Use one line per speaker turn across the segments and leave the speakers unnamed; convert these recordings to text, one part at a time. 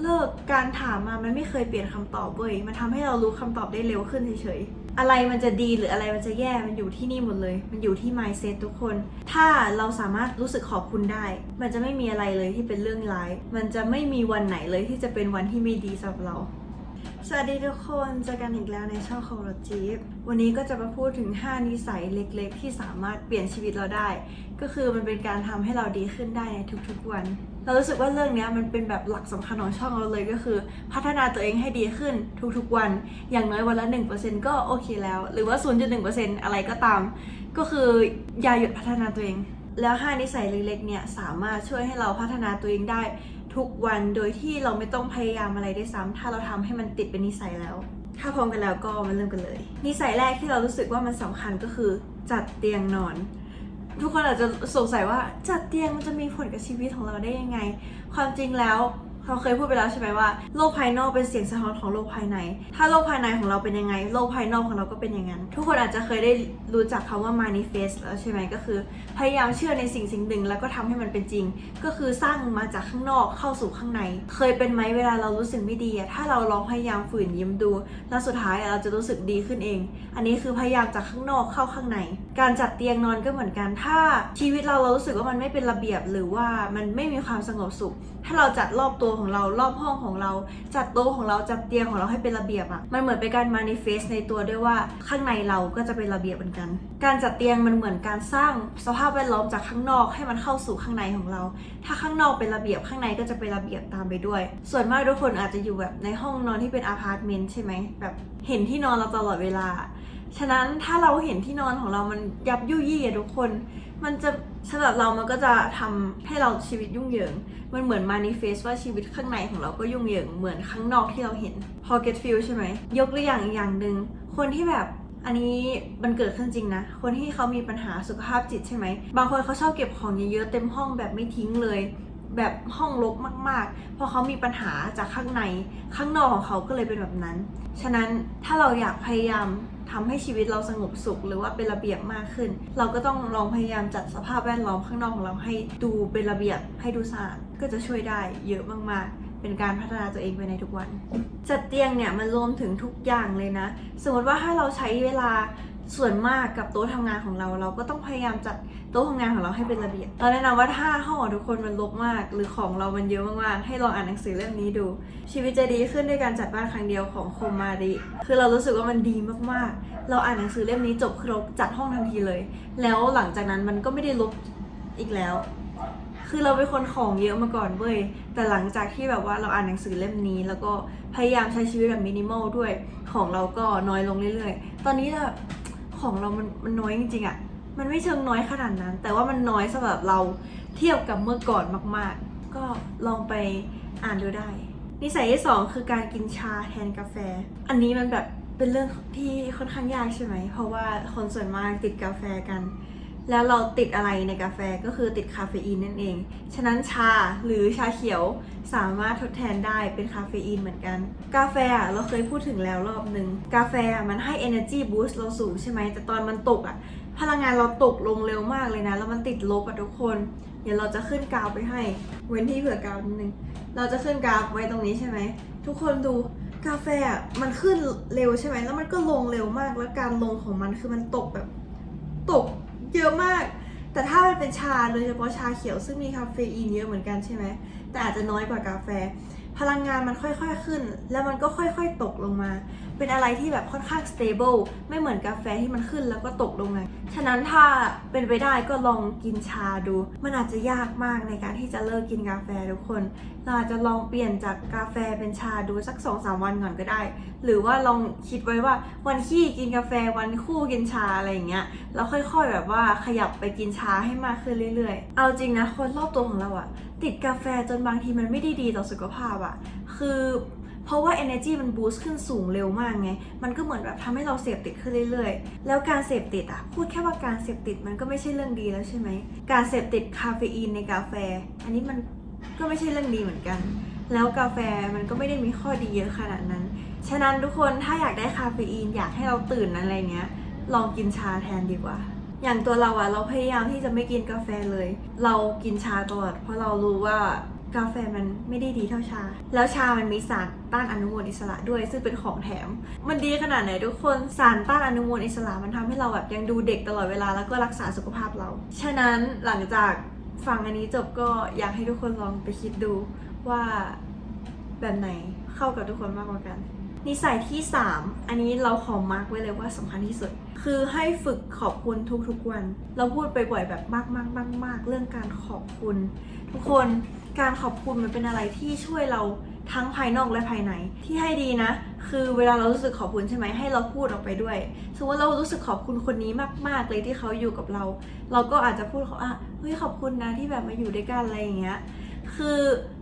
เลิกการถามมามันไม่เคยเปลี่ยนคำตอบเว้ยมันทำให้เรารู้คำตอบได้เร็วขึ้นเฉยๆอะไรมันจะดีหรืออะไรมันจะแย่มันอยู่ที่นี่หมดเลย มันอยู่ที่ mindset ทุกคน ถ้าเราสามารถรู้สึกขอบคุณได้ มันจะไม่มีอะไรเลยที่เป็นเรื่องร้าย มันจะไม่มีวันไหนเลยที่จะเป็นวันที่ไม่ดีสำหรับเรา สวัสดีทุกคนเจอกันอีกแล้วในช่องของรถจี๊บวันนี้ก็จะมาพูดถึง 5 นิสัยเล็กๆ ที่สามารถเปลี่ยนชีวิตเราได้ ก็คือมันเป็นการทำให้เราดีขึ้นได้ในทุกๆวัน เรารู้สึกว่าเรื่องนี้มันเป็นแบบหลักสำคัญของช่องเราเลยก็คือ พัฒนาตัวเองให้ดีขึ้นทุกๆวัน อย่างน้อยวันละ 1%ก็โอเคแล้ว หรือว่า 0.1%อะไรก็ตาม ก็คืออย่าหยุดพัฒนาตัวเอง แล้ว 5 นิสัยเล็กๆเนี่ยสามารถช่วยให้เราพัฒนาตัวเองได้ ทุกวันโดยที่เราไม่ต้องพยายามอะไรได้ซ้ำถ้าเราทำให้มันติดเป็นนิสัยแล้ว ถ้าพร้อมกันแล้วก็มาเริ่มกันเลย นิสัยแรกที่เรารู้สึกว่ามันสำคัญก็คือจัดเตียงนอน ทุกคนอาจจะสงสัยว่าจัดเตียงมันจะมีผลกับชีวิตของเราได้ยังไง ความจริงแล้ว เราเคยพูดไปแล้วใช่ไหมว่าโลกภายนอกเป็นเสียงสะท้อนของโลกภายใน ถ้าโลกภายในของเราเป็นยังไง โลกภายนอกของเราก็เป็นอย่างนั้น ทุกคนอาจจะเคยได้รู้จักคำว่า manifest แล้วใช่ไหมก็คือ พยายามเชื่อในสิ่งสิ่งหนึ่งแล้วก็ทำให้มันเป็นจริง ก็คือสร้างมาจากข้างนอกเข้าสู่ข้างใน เคยเป็นไหมเวลาเรารู้สึกไม่ดีถ้าเราลองพยายามฝืนยิ้มดู แล้วสุดท้ายเราจะรู้สึกดีขึ้นเอง อันนี้คือพยายามจากข้างนอกเข้าข้างใน การจัดเตียงนอนก็เหมือนกัน ถ้าชีวิตเราเรารู้สึกว่ามันไม่เป็นระเบียบหรือว่ามันไม่มีความสงบสุข ถ้าเราจัดรอบตัวของเรารอบห้องของเรา จัดโต๊ะของเราจัดเตียงของเราให้เป็นระเบียบอะมันเหมือนเป็นการ manifest ในตัวด้วยว่าข้างในเราก็จะเป็นระเบียบเหมือนกัน การจัดเตียงมันเหมือนการสร้างสภาพแวดล้อมจากข้างนอกให้มันเข้าสู่ข้างในของเรา ถ้าข้างนอกเป็นระเบียบข้างในก็จะเป็นระเบียบตามไปด้วย ส่วนมากทุกคนอาจจะอยู่แบบในห้องนอนที่เป็นอพาร์ตเมนต์ใช่ไหมแบบเห็นที่นอนเราตลอดเวลา ฉะนั้นถ้าเราเห็นที่นอนของเรามันยับยุ่ยี่อะทุกคน มันจะสำหรับเรามันก็จะทำให้เราชีวิตยุ่งเหยิง มันเหมือน manifest ว่าชีวิตข้างในของเราก็ยุ่งเหยิงเหมือนข้างนอกที่เราเห็นพอ get feel ใช่ไหม ยกตัวอย่างอีกอย่างหนึ่งคนที่แบบอันนี้มันเกิดขึ้นจริงนะ คนที่เขามีปัญหาสุขภาพจิตใช่ไหม บางคนเขาชอบเก็บของเยอะๆเต็มห้องแบบไม่ทิ้งเลย แบบห้องรกมากๆ เพราะเขามีปัญหาจากข้างใน ข้างนอกของเขาก็เลยเป็นแบบนั้น ฉะนั้นถ้าเราอยากพยายาม ทำให้ชีวิตเราสงบสุข หรือว่าเป็นระเบียบมากขึ้น เราก็ต้องลองพยายามจัดสภาพแวดล้อมข้างนอกของเราให้ดูเป็นระเบียบให้ดูสะอาดก็จะช่วยได้เยอะมากๆเป็นการพัฒนาตัวเองไปในทุกวัน จัดเตียงเนี่ยมันรวมถึงทุกอย่างเลยนะ สมมติว่าถ้าเราใช้เวลา ส่วนมากกับโต๊ะทำงานของเรา เราก็ต้องพยายามจัดโต๊ะทำงานของเราให้เป็นระเบียบเราแนะนำว่าถ้าห้องของทุกคนมันรกมาก หรือของเรามันเยอะมากๆให้ลองอ่านหนังสือเล่มนี้ดู ชีวิตจะดีขึ้นด้วยการจัดบ้านครั้งเดียวของโคมมาริคือเรารู้สึกว่ามันดีมากๆ เราอ่านหนังสือเล่มนี้จบคราจัดห้องทันทีเลย แล้วหลังจากนั้นมันก็ไม่ได้ลบอีกแล้ว คือเราเป็นคนของเยอะมาก่อนเว้ย แต่หลังจากที่แบบว่าเราอ่านหนังสือเล่มนี้ แล้วก็พยายามใช้ชีวิตแบบมินิมอลด้วย ของเราก็น้อยลงเรื่อยๆ ตอนนี้แบบ ของเรามันมันน้อยจริงๆอะ่ะ มันไม่เชิงน้อยขนาดนั้น แต่ว่ามันน้อยสำหรับเราเทียบกับเมื่อก่อนมากๆ ก็ลองไปอ่านดูได้ นิสัยที่สองคือการกินชาแทนกาแฟ อันนี้มันแบบเป็นเรื่องที่ค่อนข้างยากใช่ไหม เพราะว่าคนส่วนมากติดกาแฟกัน แล้วเราติดอะไรในกาแฟก็คือติดคาเฟอีนนั่นเอง ฉะนั้นชาหรือชาเขียวสามารถทดแทนได้เป็นคาเฟอีนเหมือนกัน กาแฟอะเราเคยพูดถึงแล้วรอบหนึ่งกาแฟมันให้ energy boost เราสูงใช่ไหมแต่ตอนมันตกอะพลังงานเราตกลงเร็วมากเลยนะ แล้วมันติดลบอะทุกคน เดี๋ยวเราจะขึ้นกราฟไปให้ เว้นที่เผื่อกราฟนิดนึง เราจะขึ้นกราฟไว้ตรงนี้ใช่ไหม ทุกคนดูกาแฟอะมันขึ้นเร็วใช่ไหม แล้วมันก็ลงเร็วมาก แล้วการลงของมันคือมันตกแบบตก เยอะมาก แต่ถ้ามันเป็นชาโดยเฉพาะชาเขียวซึ่งมีคาเฟอีนเยอะเหมือนกันใช่ไหม แต่อาจจะน้อยกว่ากาแฟ พลังงานมันค่อยๆขึ้น แล้วมันก็ค่อยๆตกลงมา เป็นอะไรที่แบบค่อนข้าง stable ไม่เหมือนกาแฟที่มันขึ้นแล้วก็ตกลงมาฉะนั้นถ้าเป็นไปได้ก็ลองกินชาดู มันอาจจะยากมากในการที่จะเลิกกินกาแฟทุกคน เราอาจจะลองเปลี่ยนจากกาแฟเป็นชาดูสัก2อสวันก่อนก็ได้ หรือว่าลองคิดไว้ว่าวันขี้กินกาแฟวันคู่กินชาอะไรอย่างเงี้ยแล้วค่อยๆแบบว่าขยับไปกินชาให้มากขึ้นเรื่อยๆ เอาจริงนะคนรอบตัวของเราอะติดกาแฟจนบางทีมันไม่ได้ดีต่อสุขภาพอะคือ เพราะว่า energy มันบูสต์ขึ้นสูงเร็วมากไง มันก็เหมือนแบบทำให้เราเสพติดขึ้นเรื่อยๆ แล้วการเสพติดอะพูดแค่ว่าการเสพติดมันก็ไม่ใช่เรื่องดีแล้วใช่ไหม การเสพติดคาเฟอีนในกาแฟ อันนี้มันก็ไม่ใช่เรื่องดีเหมือนกัน แล้วกาแฟมันก็ไม่ได้มีข้อดีเยอะขนาดนั้น ฉะนั้นทุกคนถ้าอยากได้คาเฟอีนอยากให้เราตื่นอะไรเงี้ย ลองกินชาแทนดีกว่าอย่างตัวเราอะเราพยายามที่จะไม่กินกาแฟเลย เรากินชาตลอดเพราะเรารู้ว่า กาแฟมันไม่ได้ดีเท่าชา แล้วชามันมีสารต้านอนุมูลอิสระด้วย ซึ่งเป็นของแถม มันดีขนาดไหนทุกคน สารต้านอนุมูลอิสระมันทำให้เราแบบยังดูเด็กตลอดเวลาแล้วก็รักษาสุขภาพเรา ฉะนั้นหลังจากฟังอันนี้จบก็อยากให้ทุกคนลองไปคิดดูว่าแบบไหนเข้ากับทุกคนมากกว่ากัน นิสัยที่ 3 อันนี้เราขอมาร์กไว้เลยว่าสำคัญที่สุด คือให้ฝึกขอบคุณทุกๆวัน เราพูดไปบ่อยแบบมากมากมากมากๆเรื่องการขอบคุณ ทุกคน การขอบคุณมันเป็นอะไรที่ช่วยเราทั้งภายนอกและภายใน ที่ให้ดีนะ คือเวลาเรารู้สึกขอบคุณใช่ไหมให้เราพูดออกไปด้วย สมมติเรารู้สึกขอบคุณคนนี้มาก ๆ เลยที่เขาอยู่กับเรา เราก็อาจจะพูดเขาอะเฮ้ยขอบคุณนะที่แบบมาอยู่ด้วยกันอะไรอย่างเงี้ยคือ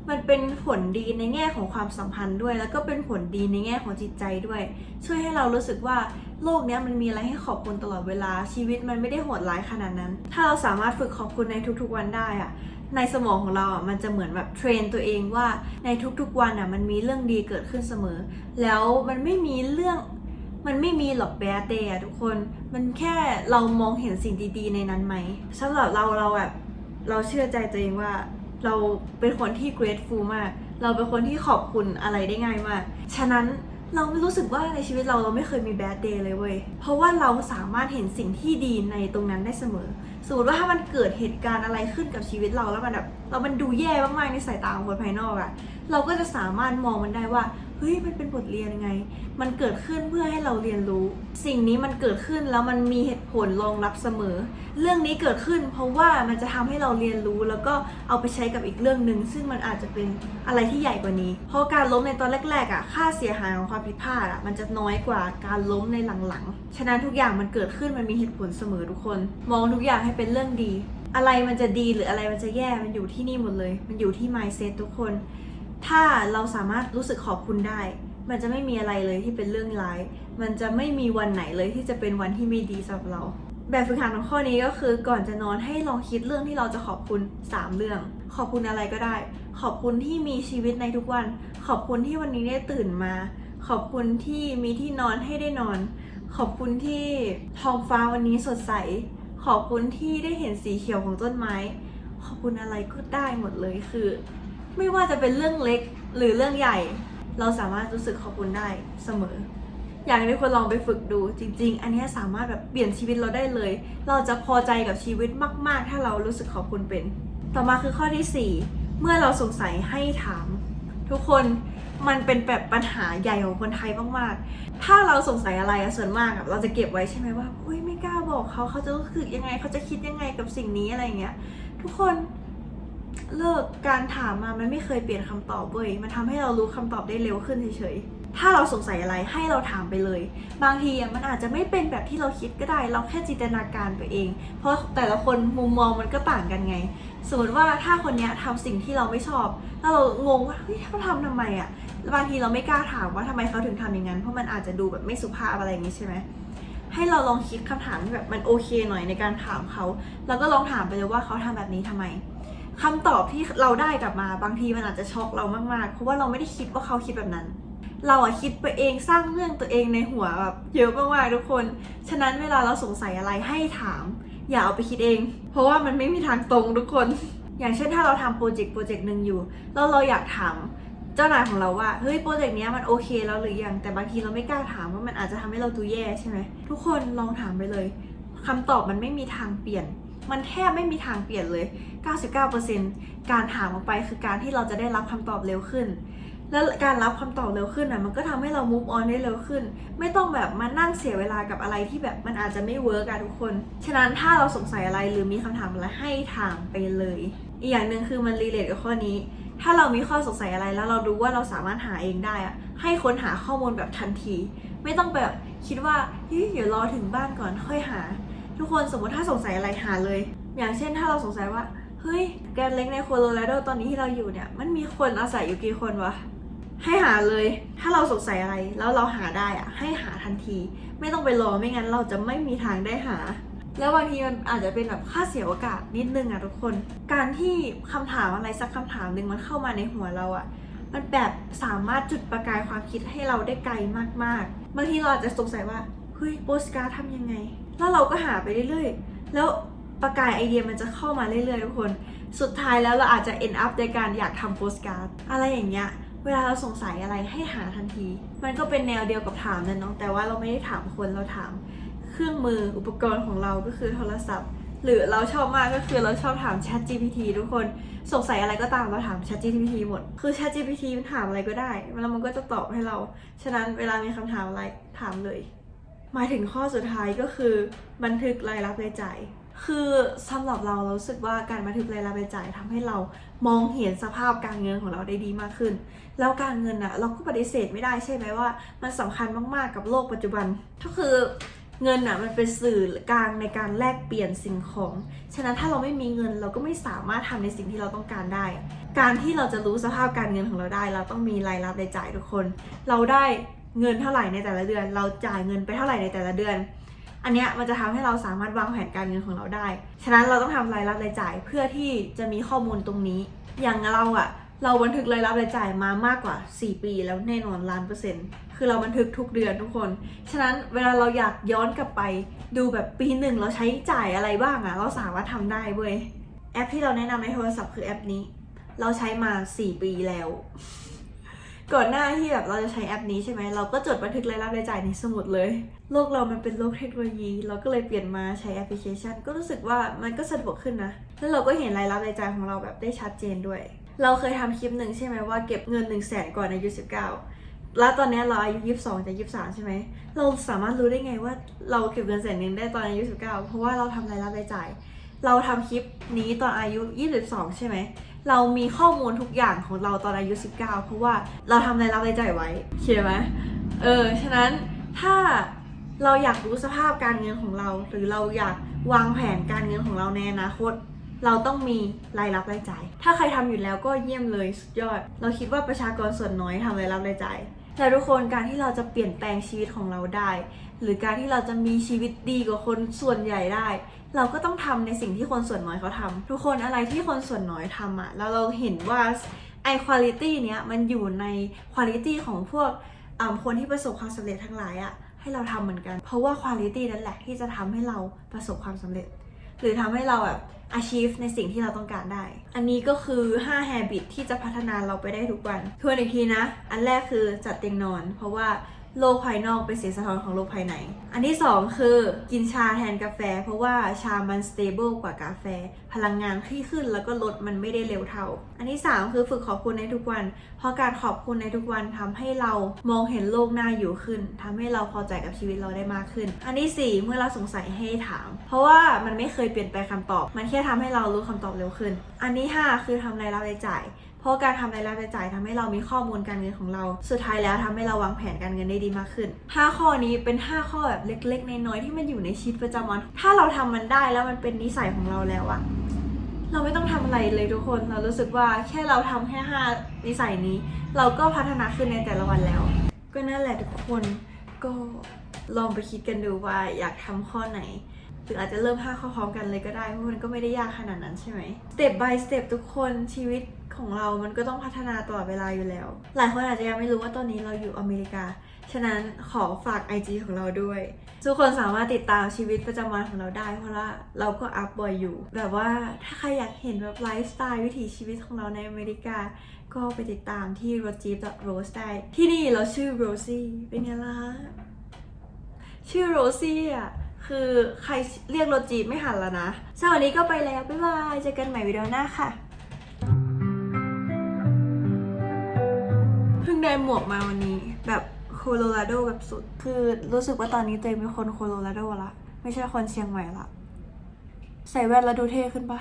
มันเป็นผลดีในแง่ของความสัมพันธ์ด้วย แล้วก็เป็นผลดีในแง่ของจิตใจด้วย ช่วยให้เรารู้สึกว่าโลกนี้มันมีอะไรให้ขอบคุณตลอดเวลาชีวิตมันไม่ได้โหดร้ายขนาดนั้น ถ้าเราสามารถฝึกขอบคุณในทุกๆวันได้อะ ในสมองของเราอะมันจะเหมือนแบบเทรนตัวเองว่าในทุกๆวันอะมันมีเรื่องดีเกิดขึ้นเสมอ แล้วมันไม่มีเรื่องมันไม่มีหรอกแบดเดย์อะทุกคน มันแค่เรามองเห็นสิ่งดีๆในนั้นไหมสำหรับเราเราแบบเราเชื่อใจตัวเองว่า เราเป็นคนที่ grateful มาก เราเป็นคนที่ขอบคุณอะไรได้ง่ายมาก ฉะนั้นเราไม่รู้สึกว่าในชีวิตเราเราไม่เคยมี bad day เลยเว้ย เพราะว่าเราสามารถเห็นสิ่งที่ดีในตรงนั้นได้เสมอ สมมติว่าถ้ามันเกิดเหตุการณ์อะไรขึ้นกับชีวิตเราแล้วมันแบบเรามันดูแย่มากๆในสายตาของคนภายนอกอะเราก็จะสามารถมองมันได้ว่า เฮ้ยมันเป็นบทเรียนยังไง มันเกิดขึ้นเพื่อให้เราเรียนรู้ สิ่งนี้มันเกิดขึ้นแล้วมันมีเหตุผลรองรับเสมอ เรื่องนี้เกิดขึ้น เพราะว่ามันจะทำให้เราเรียนรู้ แล้วก็เอาไปใช้กับอีกเรื่องหนึ่งซึ่งมันอาจจะเป็นอะไรที่ใหญ่กว่านี้ เพราะการล้มในตอนแรกๆอะค่าเสียหายของความผิดพลาดอะมันจะน้อยกว่าการล้มในหลังๆ ฉะนั้นทุกอย่างมันเกิดขึ้นมันมีเหตุผลเสมอทุกคน มองทุกอย่างให้เป็นเรื่องดี อะไรมันจะดีหรืออะไรมันจะแย่มันอยู่ที่นี่หมดเลย มันอยู่ที่ mindset ทุกคน ถ้าเราสามารถรู้สึกขอบคุณได้ มันจะไม่มีอะไรเลยที่เป็นเรื่องร้าย มันจะไม่มีวันไหนเลยที่จะเป็นวันที่ไม่ดีสำหรับเรา แบบฝึกหัดของข้อนี้ก็คือก่อนจะนอนให้ลองคิดเรื่องที่เราจะขอบคุณ 3 เรื่อง ขอบคุณอะไรก็ได้ ขอบคุณที่มีชีวิตในทุกวัน ขอบคุณที่วันนี้ได้ตื่นมา ขอบคุณที่มีที่นอนให้ได้นอน ขอบคุณที่ท้องฟ้าวันนี้สดใส ขอบคุณที่ได้เห็นสีเขียวของต้นไม้ ขอบคุณอะไรก็ได้หมดเลยคือ ไม่ว่าจะเป็นเรื่องเล็กหรือเรื่องใหญ่ เราสามารถรู้สึกขอบคุณได้เสมอ อยากให้ทุกคนลองไปฝึกดูจริง ๆ อันนี้สามารถแบบเปลี่ยนชีวิตเราได้เลย เราจะพอใจกับชีวิตมาก ๆ ถ้าเรารู้สึกขอบคุณเป็น ต่อมาคือข้อที่ 4 เมื่อเราสงสัยให้ถาม ทุกคนมันเป็นแบบปัญหาใหญ่ของคนไทยมากๆ ถ้าเราสงสัยอะไรอะส่วนมากเราจะเก็บไว้ใช่ไหมว่าอุ้ยไม่กล้าบอกเขาเขาจะรู้สึกยังไงเขาจะคิดยังไงกับสิ่งนี้อะไรเงี้ย ทุกคน เลิกการถามมามันไม่เคยเปลี่ยนคำตอบเว้ยมันทำให้เรารู้คำตอบได้เร็วขึ้นเฉยๆถ้าเราสงสัยอะไรให้เราถามไปเลย บางทีมันอาจจะไม่เป็นแบบที่เราคิดก็ได้ เราแค่จินตนาการไปเอง เพราะแต่ละคนมุมมองมันก็ต่างกันไง สมมติว่าถ้าคนนี้ยทำสิ่งที่เราไม่ชอบ แล้วเรางงว่าเฮ้ยเขาทำทำไมอะแล้วบางทีเราไม่กล้าถามว่าทำไมเขาถึงทำอย่างนั้น เพราะมันอาจจะดูแบบไม่สุภาพอะไรอย่างนี้ใช่ไหม ให้เราลองคิดคำถามที่แบบมันโอเคหน่อยในการถามเขาแล้วก็ลองถามไปเลยว่าเขาทำแบบนี้ทำไมคำตอบที่เราได้กลับมาบางทีมันอาจจะช็อกเรามากๆ เพราะว่าเราไม่ได้คิดว่าเขาคิดแบบนั้น เราอะคิดไปเองสร้างเรื่องตัวเองในหัวแบบเยอะมากๆทุกคน ฉะนั้นเวลาเราสงสัยอะไรให้ถาม อย่าเอาไปคิดเอง เพราะว่ามันไม่มีทางตรงทุกคน อย่างเช่นถ้าเราทำโปรเจกต์โปรเจกต์หนึ่งอยู่แล้วเราอยากถาม เจ้านายของเราว่าเฮ้ยโปรเจกต์นี้มันโอเคแล้วหรือยังแต่บางทีเราไม่กล้าถามว่ามันอาจจะทำให้เราดูแย่ใช่ไหมทุกคนลองถามไปเลยคำตอบมันไม่มีทางเปลี่ยน มันแทบไม่มีทางเปลี่ยนเลย 99%การถามออกไปคือการที่เราจะได้รับคำตอบเร็วขึ้น แล้วการรับคำตอบเร็วขึ้นน่ะมันก็ทำให้เรา move on ได้เร็วขึ้น ไม่ต้องแบบมานั่งเสียเวลากับอะไรที่แบบมันอาจจะไม่เวิร์กอะทุกคน ฉะนั้นถ้าเราสงสัยอะไรหรือมีคำถามอะไรให้ถามไปเลย อีกอย่างหนึ่งคือมันรีเลทกับข้อนี้ ถ้าเรามีข้อสงสัยอะไรแล้วเรารู้ว่าเราสามารถหาเองได้อะให้ค้นหาข้อมูลแบบทันที ไม่ต้องแบบคิดว่าเฮ้ยเดี๋ยวรอถึงบ้านก่อนค่อยหา ทุกคนสมมติถ้าสงสัยอะไรหาเลย อย่างเช่นถ้าเราสงสัยว่าเฮ้ยแกนเล็กในโคโลราโดตอนนี้ที่เราอยู่เนี่ยมันมีคนอาศัยอยู่กี่คนวะให้หาเลย ถ้าเราสงสัยอะไรแล้วเราหาได้อะให้หาทันที ไม่ต้องไปรอไม่งั้นเราจะไม่มีทางได้หา แล้วบางทีมันอาจจะเป็นแบบค่าเสียโอกาสนิดนึงอะทุกคน การที่คำถามอะไรสักคำถามหนึ่งมันเข้ามาในหัวเราอะมันแบบสามารถจุดประกายความคิดให้เราได้ไกลมากๆ บางทีเราอาจจะสงสัยว่าเฮ้ยโปสการ์ดทำยังไง แล้วเราก็หาไปเรื่อยๆ แล้วประกายไอเดียมันจะเข้ามาเรื่อยๆทุกคน สุดท้ายแล้วเราอาจจะ end up ในการอยากทำโปสการ์ดอะไรอย่างเงี้ย เวลาเราสงสัยอะไรให้หาทันที มันก็เป็นแนวเดียวกับถามนั่นเนาะ แต่ว่าเราไม่ได้ถามคนเราถาม เครื่องมืออุปกรณ์ของเราก็คือโทรศัพท์ หรือเราชอบมากก็คือเราชอบถาม Chat GPT ทุกคนสงสัยอะไรก็ตามเราถาม Chat GPT หมด คือ Chat GPT มันถามอะไรก็ได้แล้วมันก็จะตอบให้เรา ฉะนั้นเวลามีคำถามอะไรถามเลย มาถึงข้อสุดท้ายก็คือบันทึกรายรับรายจ่ายคือสำหรับเราเรารู้สึกว่าการบันทึกรายรับรายจ่ายทำให้เรามองเห็นสภาพการเงินของเราได้ดีมากขึ้น แล้วการเงินอะเราก็ปฏิเสธไม่ได้ใช่ไหมว่า มันสำคัญมากๆกับโลกปัจจุบัน ก็คือ เงินอะมันเป็นสื่อกลางในการแลกเปลี่ยนสิ่งของ ฉะนั้นถ้าเราไม่มีเงินเราก็ไม่สามารถทำในสิ่งที่เราต้องการได้ การที่เราจะรู้สภาพการเงินของเราได้ เราต้องมีรายรับรายจ่ายทุกคน เราได้เงินเท่าไหร่ในแต่ละเดือน เราจ่ายเงินไปเท่าไหร่ในแต่ละเดือน อันเนี้ยมันจะทำให้เราสามารถวางแผนการเงินของเราได้ ฉะนั้นเราต้องทำรายรับรายจ่ายเพื่อที่จะมีข้อมูลตรงนี้ อย่างเราอะ เราบันทึกรายรับรายจ่ายมามากกว่า 4 ปีแล้วแน่นอนล้านเปอร์เซ็นต์คือเราบันทึกทุกเดือนทุกคน ฉะนั้นเวลาเราอยากย้อนกลับไป ดูแบบปีหนึ่งเราใช้จ่ายอะไรบ้างอะเราสามารถทำได้เว้ยแอปที่เราแนะนำในโทรศัพท์คือแอปนี้ เราใช้มา 4 ปีแล้ว ก่อนหน้าที่แบบเราจะใช้แอปนี้ใช่ไหมเราก็จดบันทึกรายรับรายจ่ายในสมุดเลย โลกเรามันเป็นโลกเทคโนโลยี เราก็เลยเปลี่ยนมาใช้แอปพลิเคชัน ก็รู้สึกว่ามันก็สะดวกขึ้นนะแล้วเราก็เห็นรายรับรายจ่ายของเราแบบได้ชัดเจนด้วย เราเคยทำคลิปหนึ่งใช่ไหมว่าเก็บเงิน1นึ่งแสนก่อนอายุ 19 แล้วตอนนี้เราอายุ 22จะ23 ใช่ไหม เราสามารถรู้ได้ไงว่าเราเก็บเงินแสนหนึ่งได้ตอนอายุ 19 เพราะว่าเราทำรายรับรายจ่าย เราทำคลิปนี้ตอนอายุ 22 ใช่ไหม เรามีข้อมูลทุกอย่างของเราตอนอายุ 19 เพราะว่าเราทำรายรับรายจ่ายไว้เข้าใจไหมเออ ฉะนั้นถ้าเราอยากรู้สภาพการเงินของเรา หรือเราอยากวางแผนการเงินของเราในอนาคต เราต้องมีรายรับรายจ่าย ถ้าใครทำอยู่แล้วก็เยี่ยมเลยสุดยอด เราคิดว่าประชากรส่วนน้อยทำรายรับรายจ่าย แต่ทุกคนการที่เราจะเปลี่ยนแปลงชีวิตของเราได้ หรือการที่เราจะมีชีวิตดีกว่าคนส่วนใหญ่ได้ เราก็ต้องทำในสิ่งที่คนส่วนน้อยเขาทำทุกคนอะไรที่คนส่วนน้อยทำอะ่ะแล้วเราเห็นว่าไอคุณลิตี้เนี้ยมันอยู่ในคุณลิตี้ของพวกอ่าคนที่ประสบความสำเร็จทั้งหลายอะ่ะให้เราทำเหมือนกัน เพราะว่าคุณลิตี้นั่นแหละที่จะทำให้เราประสบความสำเร็จ หรือทำให้เราแบบ achieve ในสิ่งที่เราต้องการได้ อันนี้ก็คือ 5 habit ที่จะพัฒนาเราไปได้ทุกวันทวนอีกทีนะ อันแรกคือจัดเตียงนอน เพราะว่า โลกภายนอกเป็นเสียงสะท้อนของโลกภายใน อันที่ 2 คือกินชาแทนกาแฟ เพราะว่าชามัน stable กว่ากาแฟ พลังงานที่ขึ้นแล้วก็ลดมันไม่ได้เร็วเท่า อันที่ 3 คือฝึกขอบคุณในทุกวัน เพราะการขอบคุณในทุกวันทำให้เรามองเห็นโลกหน้าอยู่ขึ้นทำให้เราพอใจกับชีวิตเราได้มากขึ้น อันที่ 4 เมื่อเราสงสัยให้ถาม เพราะว่ามันไม่เคยเปลี่ยนแปลงคำตอบ มันแค่ทำให้เรารู้คำตอบเร็วขึ้น อันที่ 5 คือทำรายรับรายจ่าย เพราะการทำรายรับรายจ่ายทำให้เรามีข้อมูลการเงินของเรา สุดท้ายแล้วทำให้เราวางแผนการเงินได้ดีมากขึ้น 5 ข้อนี้เป็น 5 ข้อแบบเล็ก ๆ น้อยๆที่มันอยู่ในชีวิตประจำวัน ถ้าเราทำมันได้แล้วมันเป็นนิสัยของเราแล้วอะเราไม่ต้องทำอะไรเลยทุกคน เรารู้สึกว่าแค่เราทำแค่ 5 นิสัยนี้ เราก็พัฒนาขึ้นในแต่ละวันแล้ว ก็นั่นแหละทุกคนก็ลองไปคิดกันดูว่าอยากทำข้อไหนหรืออาจจะเริ่ม5ข้อพร้อมกันเลยก็ได้เพราะมันก็ไม่ได้ยากขนาดนั้นใช่ไหม step by step ทุกคนชีวิต ของเรามันก็ต้องพัฒนาตลอดเวลาอยู่แล้ว หลายคนอาจจะยังไม่รู้ว่าตอนนี้เราอยู่อเมริกา ฉะนั้นขอฝาก IG ของเราด้วย ทุกคนสามารถติดตามชีวิตประจำวันของเราได้ เพราะว่าเราก็อัพบ่อยอยู่ แบบว่าถ้าใครอยากเห็นแบบไลฟ์สไตล์วิถีชีวิตของเราในอเมริกา ก็ไปติดตามที่ r o j e e p r o s e ได้ ที่นี่เราชื่อ Rosie เป็นไงล่ะ ชื่อโรซี่อะคือใครเรียกโรจีไม่หันแล้วนะสำหรับวันนี้ก็ไปแล้ว บ๊ายบาย เจอกันใหม่วิดีโอหน้าค่ะ เพิ่งได้หมวกมาวันนี้ แบบโคโลราโดแบบสุด คือรู้สึกว่าตอนนี้เตยเป็นคนโคโลราโดละ ไม่ใช่คนเชียงใหม่ละ ใส่แว่นแล้วดูเท่ขึ้นปะ